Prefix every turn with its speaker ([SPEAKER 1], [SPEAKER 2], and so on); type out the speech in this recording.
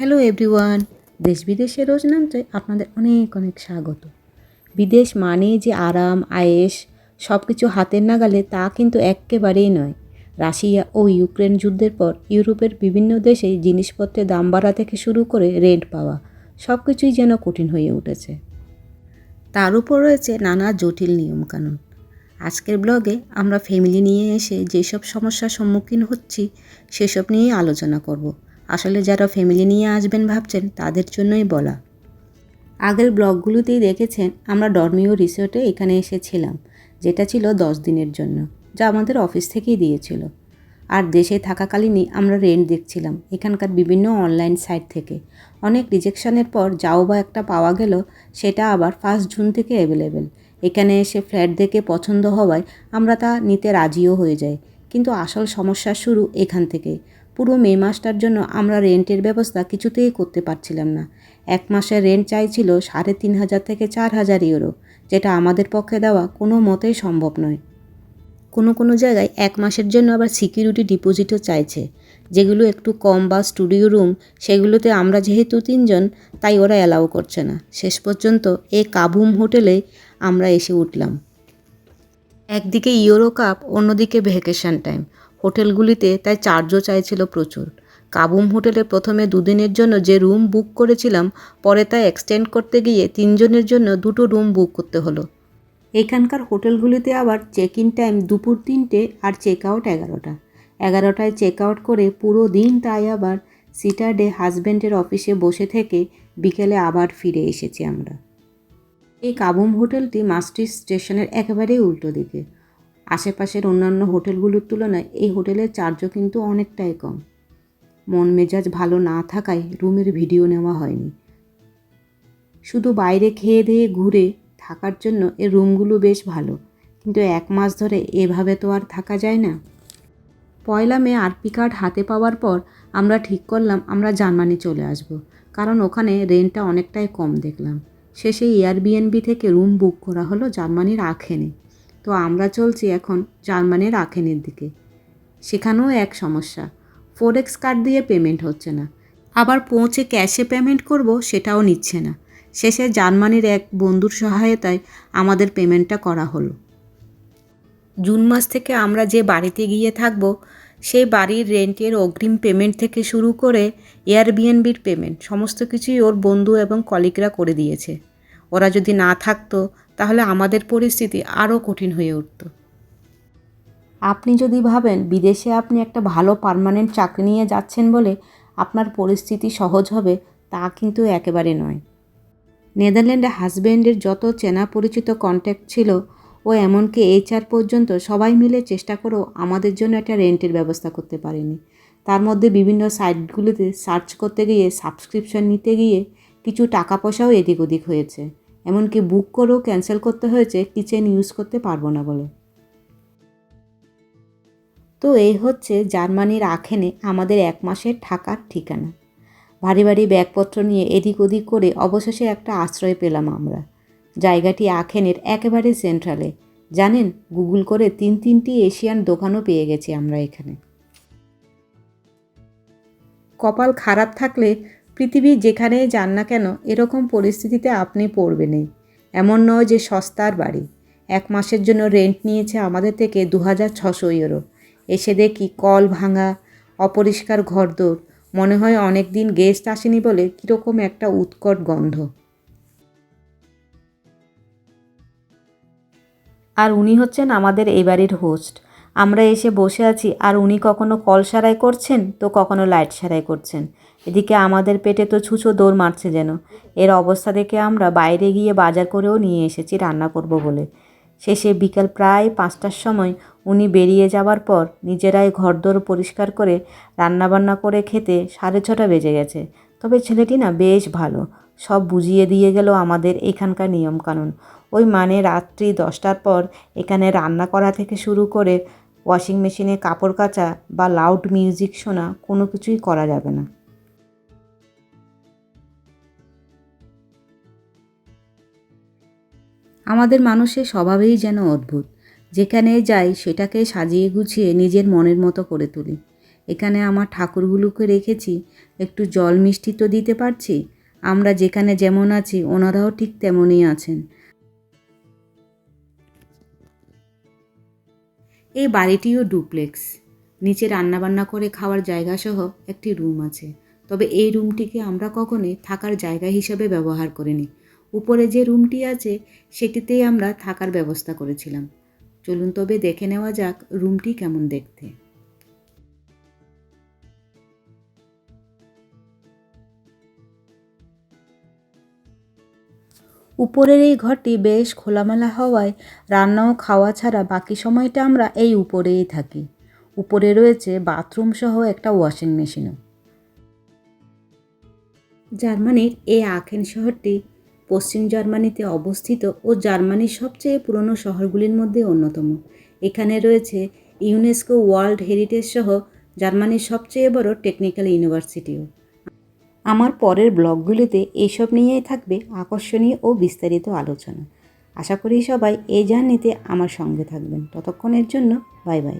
[SPEAKER 1] Hello everyone দেশ বিদেশে রোজ নামতে আপনাদের অনেক অনেক স্বাগত। বিদেশ মানে যে আরাম আয়েস সব কিছু হাতের নাগালে তা কিন্তু একেবারেই নয়। রাশিয়া ও ইউক্রেন যুদ্ধের পর ইউরোপের বিভিন্ন দেশে জিনিসপত্রের দাম বাড়া থেকে শুরু করে রেন্ট পাওয়া সব কিছুই যেন কঠিন হয়ে উঠেছে। তার উপর রয়েছে নানা জটিল নিয়মকানুন। আজকের ব্লগে আমরা ফ্যামিলি নিয়ে এসে যেসব সমস্যার সম্মুখীন হচ্ছি, সেসব নিয়েই আলোচনা করব। আসলে যারা ফ্যামিলি নিয়ে আসবেন ভাবছেন, তাদের জন্যই বলা। আগের ব্লগগুলোতেই দেখেছেন, আমরা ডরমিও রিসোর্টে এখানে এসেছিলাম, যেটা ছিল দশ দিনের জন্য, যা আমাদের অফিস থেকেই দিয়েছিল। আর দেশে থাকাকালীনই আমরা রেন্ট দেখছিলাম, এখানকার বিভিন্ন অনলাইন সাইট থেকে। অনেক রিজেকশনের পর যাও বা একটা পাওয়া গেল, সেটা আবার ফার্স্ট জুন থেকে অ্যাভেলেবেল এখানে এসে ফ্ল্যাট দেখে পছন্দ হওয়ায় আমরা তা নিতে রাজিও হয়ে যাই। কিন্তু আসল সমস্যা শুরু এখান থেকে পুরো মে মাসটার জন্য আমরা রেন্টের ব্যবস্থা কিছুতেই করতে পারছিলাম না। এক মাসের রেন্ট চাইছিল সাড়ে তিন হাজার থেকে চার হাজার ইউরো, যেটা আমাদের পক্ষে দেওয়া কোনো মতেই সম্ভব নয়। কোনো কোনো জায়গায় এক মাসের জন্য আবার সিকিউরিটি ডিপোজিটও চাইছে, যেগুলো একটু কম বা স্টুডিও রুম, সেগুলোতে আমরা যেহেতু তিনজন, তাই ওরা অ্যালাউ করছে না। শেষ পর্যন্ত এই কাবুম হোটেলে আমরা এসে উঠলাম। একদিকে ইউরো কাপ, অন্যদিকে ভ্যাকেশন টাইম। হোটেলগুলিতে তাই চার্জও চাইছিল প্রচুর। কাবুম হোটেলে প্রথমে দুদিনের জন্য যে রুম বুক করেছিলাম, পরে তা এক্সটেন্ড করতে গিয়ে তিনজনের জন্য দুটো রুম বুক করতে হলো। এখানকার হোটেলগুলিতে আবার চেক ইন টাইম দুপুর তিনটে আর চেক আউট এগারোটা। এগারোটায় চেক আউট করে পুরো দিন তাই আবার স্যাটারডে হাজব্যান্ডের অফিসে বসে থেকে বিকেলে আবার ফিরে এসেছি আমরা। এই কাবুম হোটেলটি মাস্টি স্টেশনের একেবারেই উল্টো দিকে। আশেপাশের অন্যান্য হোটেলগুলোর তুলনায় এই হোটেলের চার্জও কিন্তু অনেকটাই কম। মন মেজাজ ভালো না থাকায় রুমের ভিডিও নেওয়া হয়নি। শুধু বাইরে খেয়ে দিয়ে ঘুরে থাকার জন্য এই রুমগুলো বেশ ভালো, কিন্তু এক মাস ধরে এভাবে তো আর থাকা যায় না। পয়লা মে আরপি কার্ড হাতে পাওয়ার পর আমরা ঠিক করলাম আমরা জার্মানি চলে আসব, কারণ ওখানে রেন্টটা অনেকটাই কম দেখলাম। শেষে এয়ারবিএনবি থেকে রুম বুক করা হলো জার্মানির আখেনে। তো আমরা চলছি এখন জার্মানির আখেনের দিকে। সেখানেও এক সমস্যা ফোরেক্স কার্ড দিয়ে পেমেন্ট হচ্ছে না। আবার পৌঁছে ক্যাশে পেমেন্ট করব সেটাও নিচ্ছে না। শেষে জার্মানির এক বন্ধুর সহায়তায় আমাদের পেমেন্টটা করা হলো। জুন মাস থেকে আমরা যে বাড়িতে গিয়ে থাকব সেই বাড়ির রেন্টের অগ্রিম পেমেন্ট থেকে শুরু করে এয়ারবিএনবির পেমেন্ট, সমস্ত কিছুই ওর বন্ধু এবং কলিগরা করে দিয়েছে। ওরা যদি না থাকতো, তাহলে আমাদের পরিস্থিতি আরও কঠিন হয়ে উঠত। আপনি যদি ভাবেন, বিদেশে আপনি একটা ভালো পার্মানেন্ট চাকরি নিয়ে যাচ্ছেন বলে আপনার পরিস্থিতি সহজ হবে, তা কিন্তু একেবারে নয়। নেদারল্যান্ডে হাজব্যান্ডের যত চেনা পরিচিত কন্ট্যাক্ট ছিল ও এমনকি এইচআর পর্যন্ত সবাই মিলে চেষ্টা করেও আমাদের জন্য একটা রেন্টের ব্যবস্থা করতে পারেনি। তার মধ্যে বিভিন্ন সাইটগুলিতে সার্চ করতে গিয়ে, সাবস্ক্রিপশন নিতে গিয়ে কিছু টাকা পয়সাও এদিক ওদিক হয়েছে। এমনকি বুক করেও ক্যান্সেল করতে হয়েছে, কিচেন ইউজ করতে পারব না বলে। তো এই হচ্ছে জার্মানির আখেনে আমাদের এক মাসের থাকার ঠিকানা। ভারী ভারী ব্যাগপত্র নিয়ে এদিক ওদিক করে অবশেষে একটা আশ্রয় পেলাম আমরা। জায়গাটি আখেনের একেবারে সেন্ট্রালে। জানেন, গুগল করে তিন তিনটি এশিয়ান দোকানও পেয়ে গেছি আমরা এখানে। কপাল খারাপ থাকলে পৃথিবী যেখানেই যান না কেন এরকম পরিস্থিতিতে আপনি পড়বেনই। এমন নয় যে সস্তার বাড়ি। এক মাসের জন্য রেন্ট নিয়েছে আমাদের থেকে দু হাজার ছশো ইউরো। এসে দেখি কল ভাঙা, অপরিষ্কার ঘরদোর। মনে হয় অনেক দিন গেস্ট আসেনি বলে কীরকম একটা উৎকট গন্ধ। আর উনি হচ্ছেন আমাদের এই বাড়ির হোস্ট আমরা এসে বসে আছি, আর উনি কখনো কল সারাই করছেন, তো কখনো লাইট সারাই করছেন। এদিকে আমাদের পেটে তো ছুঁচো দৌড় মারছে যেন। এর অবস্থা দেখে আমরা বাইরে গিয়ে বাজার করেও নিয়ে এসেছি রান্না করব বলে। শেষে বিকাল প্রায় পাঁচটার সময় উনি বেরিয়ে যাওয়ার পর নিজেরাই ঘরদোর পরিষ্কার করে রান্নাবান্না করে খেতে সাড়ে ছটা বেজে গেছে। তবে ছেলেটি না বেশ ভালো। সব বুঝিয়ে দিয়ে গেল আমাদের এখানকার নিয়মকানুন। ওই মানে রাত্রি দশটার পর এখানে রান্না করা থেকে শুরু করে ওয়াশিং মেশিনে কাপড় কাচা বা লাউড মিউজিক শোনা কোনো কিছুই করা যাবে না। আমাদের মানুষের স্বভাবেই যেন অদ্ভুত। যেখানে যাই সেটাকে সাজিয়ে গুছিয়ে নিজের মনের মতো করে তুলি। এখানে আমার ঠাকুরগুলোকে রেখেছি। একটু জল মিষ্টি তো দিতে পারছি? আমরা যেখানে যেমন আছি, ওনারাও ঠিক তেমনই আছেন। এই বাড়িটিও ডুপ্লেক্স। নিচে রান্নাবান্না করে খাওয়ার জায়গা সহ একটি রুম আছে। তবে এই রুমটিকে আমরা কখনোই থাকার জায়গা হিসেবে ব্যবহার করিনি। উপরে যে রুমটি আছে, সেটিতেই আমরা থাকার ব্যবস্থা করেছিলাম। চলুন তবে দেখে নেওয়া যাক রুমটি কেমন দেখতে। উপরের এই ঘরটি বেশ খোলামেলা হওয়ায় রান্না ও খাওয়া ছাড়া বাকি সময়টা আমরা এই উপরেই থাকি। উপরে রয়েছে বাথরুম সহ একটা ওয়াশিং মেশিনও। জার্মানির এই আখেন শহরটি পশ্চিম জার্মানিতে অবস্থিত ও জার্মানির সবচেয়ে পুরনো শহরগুলির মধ্যে অন্যতম। এখানে রয়েছে ইউনেস্কো ওয়ার্ল্ড হেরিটেজ সহ জার্মানির সবচেয়ে বড় টেকনিক্যাল ইউনিভার্সিটিও। আমার পরের ব্লগগুলিতে এইসব নিয়েই থাকবে আকর্ষণীয় ও বিস্তারিত আলোচনা। আশা করি সবাই এই জার্নিতে আমার সঙ্গে থাকবেন। ততক্ষণের জন্য বাই বাই।